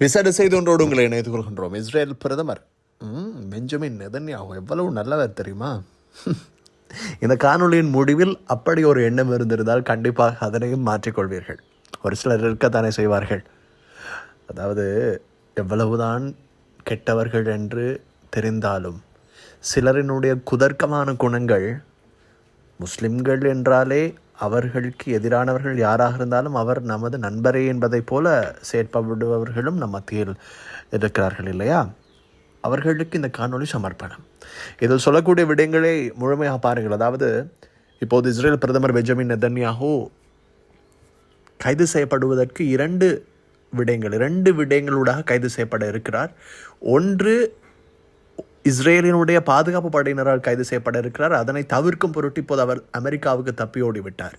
விசாரணை செய்து ஒன்றோடு உங்களை இணைத்துக் கொள்கின்றோம் இஸ்ரேல் பிரதமர் ம், பெஞ்சமின் நெதன்யாகும் எவ்வளவு நல்லவர் தெரியுமா? இந்த காணொளியின் முடிவில் அப்படி ஒரு எண்ணம் இருந்திருந்தால் கண்டிப்பாக அதனையும் மாற்றிக்கொள்வீர்கள். ஒரு சிலர் இருக்கத்தானே செய்வார்கள். அதாவது எவ்வளவுதான் கெட்டவர்கள் என்று தெரிந்தாலும் சிலரினுடைய குதர்க்கமான குணங்கள் முஸ்லிம்கள் என்றாலே அவர்களுக்கு எதிரானவர்கள் யாராக இருந்தாலும் அவர் நமது நண்பரே என்பதைப் போல செயற்படுபவர்களும் நம் மத்தியில் இருக்கிறார்கள் இல்லையா? அவர்களுக்கு இந்த காணொளி சமர்ப்பணம். இதில் சொல்லக்கூடிய விடயங்களை முழுமையாக பாருங்கள். அதாவது இப்போது இஸ்ரேல் பிரதமர் பெஞ்சமின் நெதன்யாஹூ கைது செய்யப்படுவதற்கு இரண்டு விடயங்கள் இரண்டு விடயங்களூடாக கைது செய்யப்பட இருக்கிறார். ஒன்று இஸ்ரேலினுடைய பாதுகாப்பு படையினரால் கைது செய்யப்பட இருக்கிறார். அதனை தவிர்க்கும் பொருட்டு இப்போது அவர் அமெரிக்காவுக்கு தப்பியோடி விட்டார்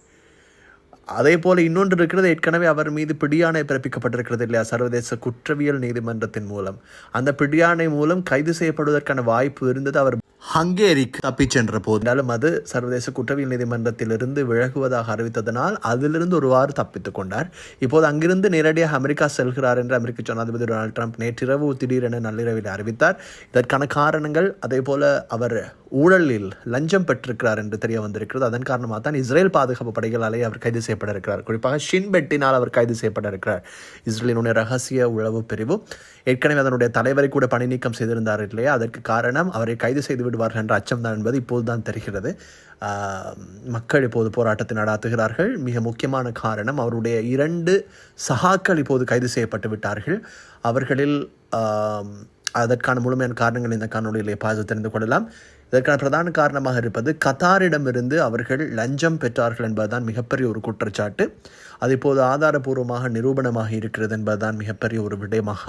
அதே போல இன்னொன்று இருக்கிறது ஏற்கனவே அவர் மீது பிடியாணை பிறப்பிக்கப்பட்டிருக்கிறது இல்லையா? சர்வதேச குற்றவியல் நீதிமன்றத்தின் மூலம். அந்த பிடியாணை மூலம் கைது செய்யப்படுவதற்கான வாய்ப்பு இருந்தது. அவர் ஹங்கேரிக்கு தப்பிச் சென்ற போதிலும் அது சர்வதேச குற்றவியல் நீதிமன்றத்திலிருந்து விலகுவதாக அறிவித்ததனால் அதிலிருந்து ஒருவாறு தப்பித்துக் கொண்டார். இப்போது அங்கிருந்து நேரடியாக அமெரிக்கா செல்கிறார் என்று அமெரிக்க ஜனாதிபதி டொனால்டு ட்ரம்ப் நேற்றிரவு திடீரென நள்ளிரவில் அறிவித்தார். இதற்கான காரணங்கள் அதே போல அவர் ஊழலில் லஞ்சம் பெற்றிருக்கிறார் என்று தெரிய வந்திருக்கிறது அதன் காரணமாக தான் இஸ்ரேல் பாதுகாப்பு படைகளாலே அவர் கைது செய்யப்பட இருக்கிறார் குறிப்பாக ஷின் பெட்டினால் அவர் கைது செய்யப்பட இருக்கிறார் இஸ்ரேலினுடைய ரகசிய உளவு பிரிவு. ஏற்கனவே அதனுடைய தலைவரை கூட பணி நீக்கம் செய்திருந்தார் இல்லையா? அதற்கு காரணம் அவரை கைது செய்து விடுவார்கள் என்ற அச்சம்தான் என்பது இப்போது தான் தெரிகிறது மக்கள் இப்போது போராட்டத்தை நடாத்துகிறார்கள். மிக முக்கியமான காரணம் அவருடைய இரண்டு சகாக்கள் இப்போது கைது செய்யப்பட்டு விட்டார்கள். அவர்களில் அதற்கான முழுமையான காரணங்கள் இந்த காணொலியிலே பார்த்து தெரிந்து கொள்ளலாம். இதற்கான பிரதான காரணமாக இருப்பது கத்தாரிடமிருந்து அவர்கள் லஞ்சம் பெற்றார்கள் என்பதுதான் மிகப்பெரிய ஒரு குற்றச்சாட்டு. அது இப்போது ஆதாரபூர்வமாக நிரூபணமாக இருக்கிறது என்பதுதான் மிகப்பெரிய ஒரு விடயமாக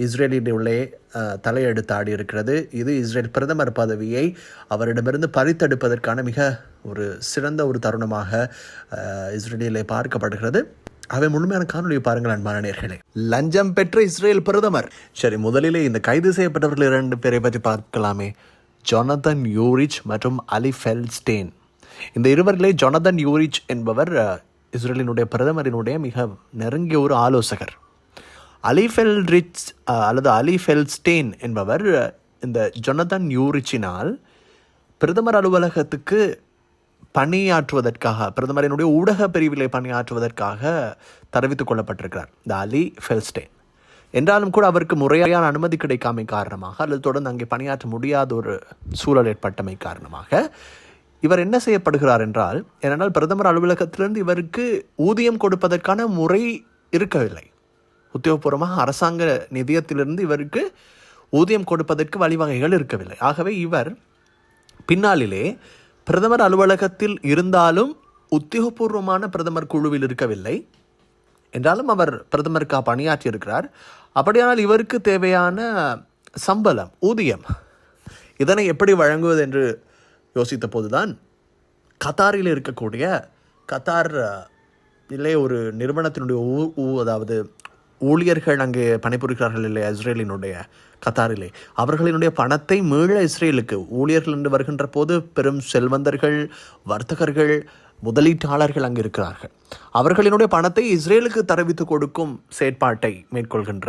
இஸ்ரேலினுள்ளே அஹ், தலையெடுத்து ஆடி இருக்கிறது இது இஸ்ரேல் பிரதமர் பதவியை அவரிடமிருந்து பறித்தெடுப்பதற்கான மிக ஒரு சிறந்த ஒரு தருணமாக இஸ்ரேலிலே பார்க்கப்படுகிறது. அவை முழுமையான காணொலியை பாருங்கள் அன்பான நேர்களே. லஞ்சம் பெற்ற இஸ்ரேல் பிரதமர். சரி முதலிலே இந்த கைது செய்யப்பட்டவர்கள் இரண்டு பேரை பற்றி பார்க்கலாமே. ஜொனதன் யூரிச் மற்றும் அலி ஃபெல்ஸ்டேன். இந்த இருவரிலே ஜொனதன் யூரிச் என்பவர் இஸ்ரேலினுடைய பிரதமரினுடைய மிக நெருங்கிய ஒரு ஆலோசகர். அலிஃபெல் ரிச் அல்லது அலி என்பவர் இந்த ஜொனதன் யூரிச்சினால் பிரதமர் அலுவலகத்துக்கு பணியாற்றுவதற்காக பிரதமரினுடைய ஊடக பிரிவிலே பணியாற்றுவதற்காக தெரிவித்துக் கொள்ளப்பட்டிருக்கிறார் இந்த அலி ஃபெல்ஸ்டேன் என்றாலும் கூட அவருக்கு முறையான அனுமதி கிடைக்காமை காரணமாக அல்லது தொடர்ந்து அங்கே பணியாற்ற முடியாத ஒரு சூழல் ஏற்பட்டமை காரணமாக இவர் என்ன செய்யப்படுகிறார் என்றால் ஏனென்றால் பிரதமர் அலுவலகத்திலிருந்து இவருக்கு ஊதியம் கொடுப்பதற்கான முறை இருக்கவில்லை. உத்தியோகபூர்வமாக அரசாங்க நிதியத்திலிருந்து இவருக்கு ஊதியம் கொடுப்பதற்கு வழிவகைகள் இருக்கவில்லை. ஆகவே இவர் பின்னாளிலே பிரதமர் அலுவலகத்தில் இருந்தாலும் உத்தியோகபூர்வமான பிரதமர் குழுவில் இருக்கவில்லை. என்றாலும் அவர் பிரதமருக்காக பணியாற்றி இருக்கிறார். அப்படியானால் இவருக்கு தேவையான சம்பளம் ஊதியம் இதனை எப்படி வழங்குவது என்று யோசித்த போதுதான் கத்தாரில் இருக்கக்கூடிய கத்தார் இல்லை ஒரு நிறுவனத்தினுடைய ஊ ஊ அதாவது ஊழியர்கள் அங்கே பணிபுரிகிறார்கள் இல்லையா? இஸ்ரேலினுடைய கத்தாரிலே. அவர்களினுடைய பணத்தை மீள இஸ்ரேலுக்கு. ஊழியர்கள் என்று வருகின்ற போது பெரும் செல்வந்தர்கள் வர்த்தகர்கள் முதலீட்டாளர்கள் அங்கு இருக்கிறார்கள். அவர்களினுடைய பணத்தை இஸ்ரேலுக்கு தெரிவித்து கொடுக்கும் செயற்பாட்டை மேற்கொள்கின்ற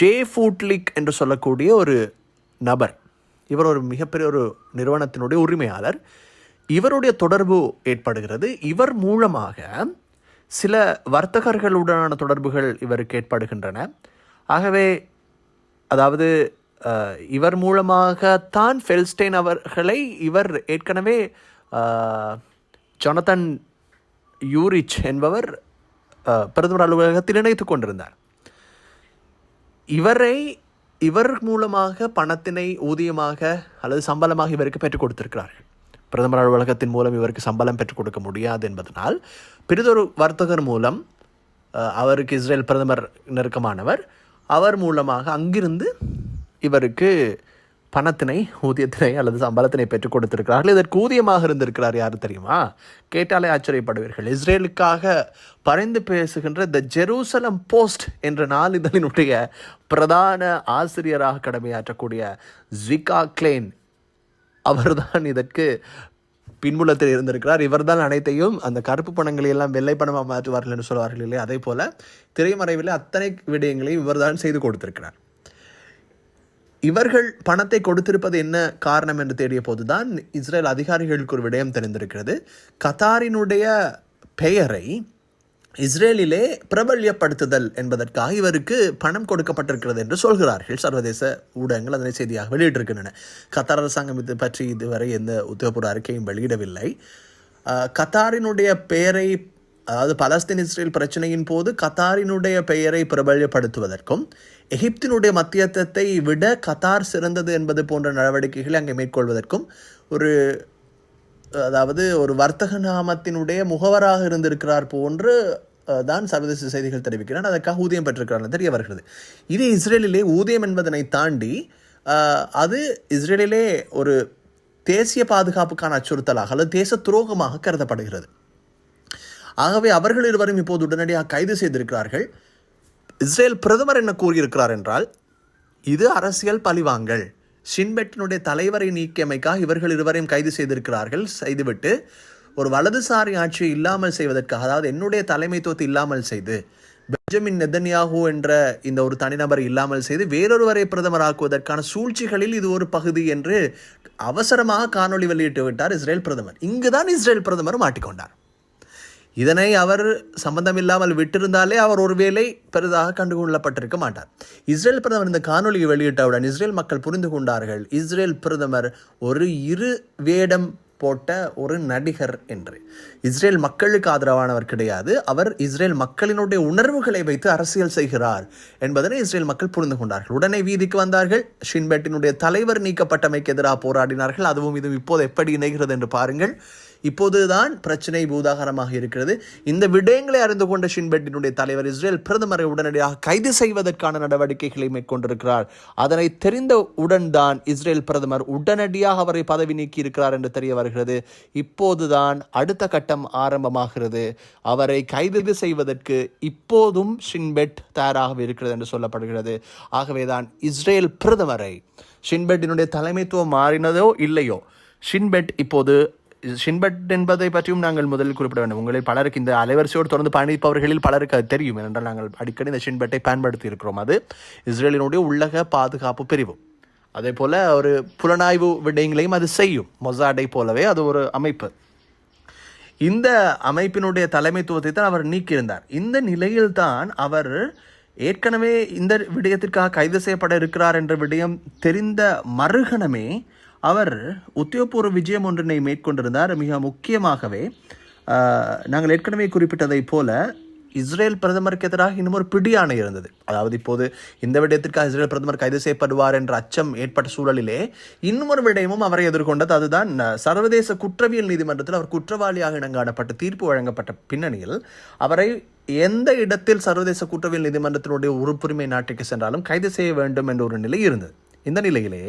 ஜே ஃபூட்லிக் என்று சொல்லக்கூடிய ஒரு நபர் இவர் ஒரு மிகப்பெரிய ஒரு நிறுவனத்தினுடைய உரிமையாளர். இவருடைய தொடர்பு ஏற்படுகிறது. இவர் மூலமாக சில வர்த்தகர்களுடனான தொடர்புகள் இவருக்கு ஏற்படுகின்றன. ஆகவே அதாவது இவர் மூலமாகத்தான் ஃபெல்ஸ்டெயின் அவர்களை இவர் ஏற்கனவே ஜொனதன் யூரிச் என்பவர் பிரதமர் அலுவலகத்தில் இணைத்து கொண்டிருந்தார். இவரை இவர் மூலமாக பணத்தினை ஊதியமாக அல்லது சம்பளமாக இவருக்கு பெற்றுக் கொடுத்திருக்கிறார்கள். பிரதமர் அலுவலகத்தின் மூலம் இவருக்கு சம்பளம் பெற்றுக் கொடுக்க முடியாது என்பதனால் பெரிதொரு வர்த்தகர் மூலம் அவருக்கு இஸ்ரேல் பிரதமர் நெருக்கமானவர் அவர் மூலமாக அங்கிருந்து இவருக்கு பணத்தினை ஊதியத்தினை அல்லது சம்பளத்தினை பெற்றுக் கொடுத்திருக்கிறார்கள் இதற்கு ஊதியமாக இருந்திருக்கிறார் யார் தெரியுமா? கேட்டாலே ஆச்சரியப்படுவீர்கள். இஸ்ரேலுக்காக பரிந்து பேசுகின்ற த ஜெருசலம் போஸ்ட் என்ற நாளிதழினுடைய பிரதான ஆசிரியராக கடமையாற்றக்கூடிய ஜிகா கிளேன் அவர்தான் இதற்கு பின்புலத்தில் இருந்திருக்கிறார். இவர்தான் அனைத்தையும் அந்த கருப்பு பணங்களை எல்லாம் வெள்ளை பணமாக மாற்றுவார்கள் என்று சொல்வார்கள் இல்லையா? அதே போல் திரைமறைவில் அத்தனை விடயங்களையும் இவர்தான் செய்து கொடுத்திருக்கிறார். இவர்கள் பணத்தை கொடுத்திருப்பது என்ன காரணம் என்று தேடிய போதுதான் இஸ்ரேல் அதிகாரிகளுக்கு ஒரு விடயம் தெரிந்திருக்கிறது. கத்தாரினுடைய பெயரை இஸ்ரேலிலே பிரபல்யப்படுத்துதல் என்பதற்காக இவருக்கு பணம் கொடுக்கப்பட்டிருக்கிறது என்று சொல்கிறார்கள். சர்வதேச ஊடகங்கள் அதனை செய்தியாக வெளியிட்டிருக்கின்றன. கத்தார் அரசாங்கம் இது பற்றி இதுவரை எந்த உத்தியோகபூர்வ அறிக்கையும் வெளியிடவில்லை. கத்தாரினுடைய பெயரை அதாவது பலஸ்தீன் இஸ்ரேல் பிரச்சனையின் போது கத்தாரினுடைய பெயரை பிரபல்யப்படுத்துவதற்கும் எகிப்தினுடைய மத்தியத்தை விட கத்தார் சிறந்தது என்பது போன்ற நடவடிக்கைகளை அங்கே மேற்கொள்வதற்கும் ஒரு அதாவது ஒரு வர்த்தக நாமத்தினுடைய முகவராக இருந்திருக்கிறார் போன்று தான் சர்வதேச செய்திகள் தெரிவிக்கிறார். அதற்காக ஊதியம் பெற்றிருக்கிறார் தெரிய வருகிறது இது இஸ்ரேலிலே ஊதியம் என்பதனை தாண்டி அது இஸ்ரேலிலே ஒரு தேசிய பாதுகாப்புக்கான அச்சுறுத்தலாக அல்லது தேச துரோகமாக கருதப்படுகிறது. ஆகவே அவர்கள் இருவரும் இப்போது உடனடியாக கைது செய்திருக்கிறார்கள். இஸ்ரேல் பிரதமர் என்ன கூறியிருக்கிறார் என்றால் இது அரசியல் பழிவாங்கல். ஷின்பெட்டினுடைய தலைவரை நீக்கியமைக்காக இவர்கள் இருவரையும் கைது செய்திருக்கிறார்கள். செய்துவிட்டு ஒரு வலதுசாரி ஆட்சியை இல்லாமல் செய்வதற்காக அதாவது என்னுடைய தலைமைத்துவத்தை இல்லாமல் செய்து பெஞ்சமின் நெதன்யாகு என்ற இந்த ஒரு தனிநபர் இல்லாமல் செய்து வேறொருவரை பிரதமராக்குவதற்கான சூழ்ச்சிகளில் இது ஒரு பகுதி என்று அவசரமாக காணொளி வெளியிட்டு விட்டார் இஸ்ரேல் பிரதமர். இங்குதான் இஸ்ரேல் பிரதமர் மாட்டிக்கொண்டார். இதனை அவர் சம்பந்தமில்லாமல் விட்டிருந்தாலே அவர் ஒருவேளை பெரிதாக கண்டுகொள்ளப்பட்டிருக்க மாட்டார். இஸ்ரேல் பிரதமர் இந்த காணொலியை வெளியிட்டவுடன் இஸ்ரேல் மக்கள் புரிந்து கொண்டார்கள். இஸ்ரேல் பிரதமர் ஒரு இரு வேடம் போட்ட ஒரு நடிகர் என்று. இஸ்ரேல் மக்களுக்கு ஆதரவானவர் கிடையாது. அவர் இஸ்ரேல் மக்களினுடைய உணர்வுகளை வைத்து அரசியல் செய்கிறார் என்பதனை இஸ்ரேல் மக்கள் புரிந்து கொண்டார்கள். உடனே வீதிக்கு வந்தார்கள். ஷின்பெட்டினுடைய தலைவர் நீக்கப்பட்டமைக்கு எதிராக போராடினார்கள். அதுவும் இதுவும் இப்போது எப்படி இணைகிறது என்று பாருங்கள். இப்போதுதான் பிரச்சனை பூதாகரமாக இருக்கிறது. இந்த விடயங்களை அறிந்து கொண்ட ஷின்பெட்டினுடைய தலைவர் இஸ்ரேல் பிரதமரை உடனடியாக கைது செய்வதற்கான நடவடிக்கைகளை மேற்கொண்டிருக்கிறார். அதனை தெரிந்த உடன் தான் இஸ்ரேல் பிரதமர் உடனடியாக அவரை பதவி நீக்கி இருக்கிறார் என்று தெரிய வருகிறது. இப்போதுதான் அடுத்த கட்டம் ஆரம்பமாகிறது. அவரை கைது செய்வதற்கு இப்போதும் ஷின்பெட் தயாராக இருக்கிறது என்று சொல்லப்படுகிறது. ஆகவேதான் இஸ்ரேல் பிரதமரை ஷின்பெட்டினுடைய தலைமைத்துவம் மாறினதோ இல்லையோ ஷின்பெட் இப்போது ஷின்பட் என்பதை பற்றியும் நாங்கள் முதலில் குறிப்பிட வேண்டும். உங்களில் பலருக்கு இந்த அலைவரிசையோடு தொடர்ந்து பயணிப்பவர்களில் பலருக்கு அது தெரியும் ஏனென்றால் நாங்கள் அடிக்கடி இந்த ஷின்பட்டை பயன்படுத்தி இருக்கிறோம் அது இஸ்ரேலினுடைய உள்ளக பாதுகாப்பு பிரிவு. அதே போல் ஒரு புலனாய்வு விடயங்களையும் அது செய்யும். மொசாடை போலவே அது ஒரு அமைப்பு. இந்த அமைப்பினுடைய தலைமைத்துவத்தை தான் அவர் நீக்கியிருந்தார். இந்த நிலையில்தான் அவர் ஏற்கனவே இந்த விடயத்திற்காக கைது செய்யப்பட இருக்கிறார் என்ற விடயம் தெரிந்த மறுகணமே அவர் உத்தியோகபூர்வ விஜயம் ஒன்றினை மேற்கொண்டிருந்தார். மிக முக்கியமாகவே நாங்கள் ஏற்கனவே குறிப்பிட்டதைப் போல இஸ்ரேல் பிரதமருக்கு எதிராக இன்னும் ஒரு பிடியாணை இருந்தது. அதாவது இப்போது இந்த விடயத்திற்காக இஸ்ரேல் பிரதமர் கைது செய்யப்படுவார் என்ற அச்சம் ஏற்பட்ட சூழலிலே இன்னொரு விடயமும் அவரை எதிர்கொண்டது. அதுதான் சர்வதேச குற்றவியல் நீதிமன்றத்தில் அவர் குற்றவாளியாக இனங்காணப்பட்ட தீர்ப்பு வழங்கப்பட்ட பின்னணியில் அவரை எந்த இடத்தில் சர்வதேச குற்றவியல் நீதிமன்றத்தினுடைய உறுப்புரிமை நாட்டுக்கு சென்றாலும் கைது செய்ய வேண்டும் என்ற ஒரு நிலை இருந்தது. இந்த நிலையிலே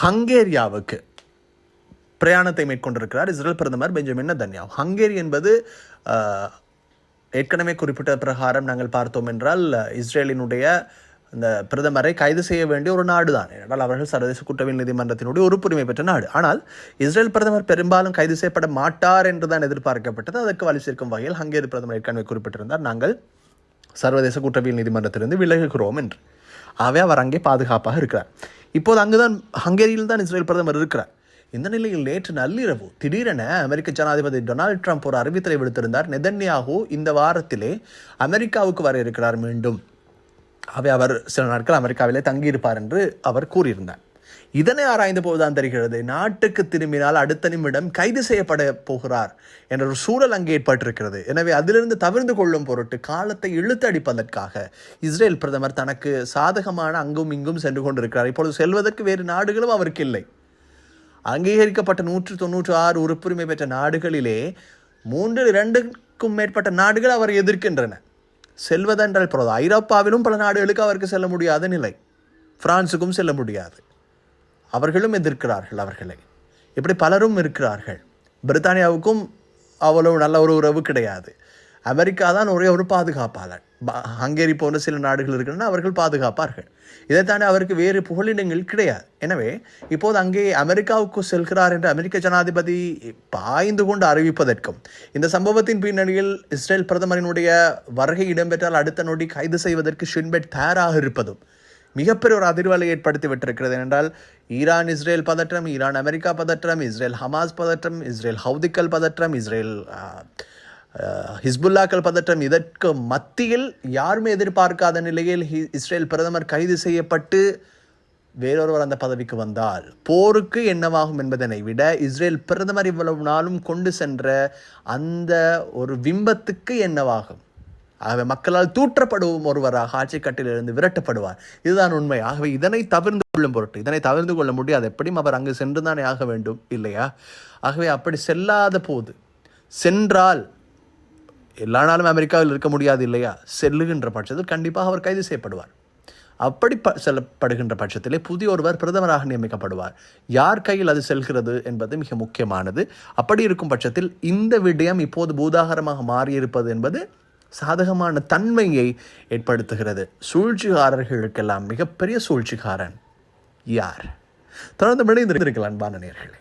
ஹங்கேரியாவுக்கு பிரயாணத்தை மேற்கொண்டிருக்கிறார் இஸ்ரேல் பிரதமர் பெஞ்சமின் நெதன்யாஹு. ஹங்கேரி என்பது ஏற்கனவே குறிப்பிட்ட பிரகாரம் நாங்கள் பார்த்தோம் என்றால் இஸ்ரேலினுடைய இந்த பிரதமரை கைது செய்ய வேண்டிய ஒரு நாடு தான் ஏனால் அவர்கள் சர்வதேச குற்றவியல் நீதிமன்றத்தினுடைய உறுப்புரிமை பெற்ற நாடு. ஆனால் இஸ்ரேல் பிரதமர் பெரும்பாலும் கைது செய்யப்பட மாட்டார் என்று தான் எதிர்பார்க்கப்பட்டது. அதற்கு வலி சேர்க்கும் வகையில் ஹங்கேரி பிரதமர் ஏற்கனவே குறிப்பிட்டிருந்தார் நாங்கள் சர்வதேச குற்றவியல் நீதிமன்றத்திலிருந்து விலகுகிறோம் என்று. ஆகவே அவர் அங்கே பாதுகாப்பாக இருக்கிறார். இப்போது அங்குதான் ஹங்கேரியில் தான் இஸ்ரேல் பிரதமர் இருக்கிறார். இந்த நிலையில் நேற்று நள்ளிரவு திடீரென அமெரிக்க ஜனாதிபதி டொனால்ட் ட்ரம்ப் ஒரு அறிவித்தலை விடுத்திருந்தார். நெதன்யாகு இந்த வாரத்திலே அமெரிக்காவுக்கு வர இருக்கிறார் மீண்டும். அவை அவர் சில நாட்கள் அமெரிக்காவிலே தங்கியிருப்பார் என்று அவர் கூறியிருந்தார். இதனை ஆராய்ந்த போதுதான் தெரிகிறது. நாட்டுக்கு திரும்பினால் அடுத்த நிமிடம் கைது செய்யப்பட போகிறார் என்ற ஒரு சூழல் அங்கே ஏற்பட்டிருக்கிறது. எனவே அதிலிருந்து தவிர்ந்து கொள்ளும் பொருட்டு காலத்தை இழுத்து அடிப்பதற்காக இஸ்ரேல் பிரதமர் தனக்கு சாதகமான அங்கும் இங்கும் சென்று கொண்டிருக்கிறார். இப்பொழுது செல்வதற்கு வேறு நாடுகளும் அவருக்கு இல்லை. அங்கீகரிக்கப்பட்ட நூற்று தொன்னூற்றி ஆறு உறுப்புரிமை பெற்ற நாடுகளிலே மூன்று இரண்டுக்கும் மேற்பட்ட நாடுகள் அவர் எதிர்க்கின்றன. செல்வதென்றால் போதும் ஐரோப்பாவிலும் பல நாடுகளுக்கு அவருக்கு செல்ல முடியாத நிலை. பிரான்சுக்கும் செல்ல முடியாது. அவர்களும் எதிர்க்கிறார்கள் அவர்களை. இப்படி பலரும் இருக்கிறார்கள். பிரித்தானியாவுக்கும் அவ்வளவு நல்ல ஒரு உறவு கிடையாது. அமெரிக்கா தான் ஒரே ஒரு பாதுகாப்பாளர். ப- ஹங்கேரி போன்ற சில நாடுகள் இருக்கின்றன அவர்கள் பாதுகாப்பார்கள். இதைத்தாண்டி அவருக்கு வேறு புகலிடங்கள் கிடையாது. எனவே இப்போது அங்கே அமெரிக்காவுக்கு செல்கிறார் என்று அமெரிக்க ஜனாதிபதி பாய்ந்து கொண்டு அறிவிப்பதற்கும் இந்த சம்பவத்தின் பின்னணியில் இஸ்ரேல் பிரதமரினுடைய வருகை இடம்பெற்றால் அடுத்த நொடி கைது செய்வதற்கு ஷின்பெட் தயாராக இருப்பதும் மிகப்பெரிய ஒரு அதிர்வலை ஏற்படுத்தி விட்டிருக்கிறது என்றால் ஈரான் இஸ்ரேல் பதற்றம் ஈரான் அமெரிக்கா பதற்றம் இஸ்ரேல் ஹமாஸ் பதற்றம் இஸ்ரேல் ஹவுதிக்கல் பதற்றம் இஸ்ரேல் ஹிஸ்புல்லாக்கள் பதற்றம். இதற்கு மத்தியில் யாருமே எதிர்பார்க்காத நிலையில் இஸ்ரேல் பிரதமர் கைது செய்யப்பட்டு வேறொருவர் அந்த பதவிக்கு வந்தால் போருக்கு என்னவாகும் என்பதனை விட இஸ்ரேல் பிரதமர் இவ்வளவு நாளும் கொண்டு சென்ற அந்த ஒரு பிம்பத்துக்கு என்னவாகும்? ஆகவே மக்களால் தூற்றப்படுவோம் ஒருவராக ஆட்சி கட்டிலிருந்து விரட்டப்படுவார். இதுதான் உண்மை. ஆகவே இதனை தவிர்ந்து கொள்ளும் பொருட்டு இதனை தவிர்ந்து கொள்ள முடியாது. எப்படியும் அவர் அங்கு சென்று தானே ஆக வேண்டும் இல்லையா? ஆகவே அப்படி செல்லாத போது சென்றால் எல்லா நாளும் அமெரிக்காவில் இருக்க முடியாது இல்லையா? செல்லுகின்ற பட்சத்தில் கண்டிப்பாக அவர் கைது செய்யப்படுவார். அப்படி ப செல்லப்படுகின்ற பட்சத்திலே புதிய ஒருவர் பிரதமராக நியமிக்கப்படுவார். யார் கையில் அது செல்கிறது என்பது மிக முக்கியமானது. அப்படி இருக்கும் பட்சத்தில் இந்த விடயம் இப்போது பூதாகரமாக மாறியிருப்பது என்பது சாதகமான தன்மையை ஏற்படுத்துகிறது. சூழ்ச்சிகாரர்களுக்கெல்லாம் மிகப்பெரிய சூழ்ச்சிகாரன் யார்? தொடர்ந்து விளைந்திருக்கலாம் அன்பான நேர்களே.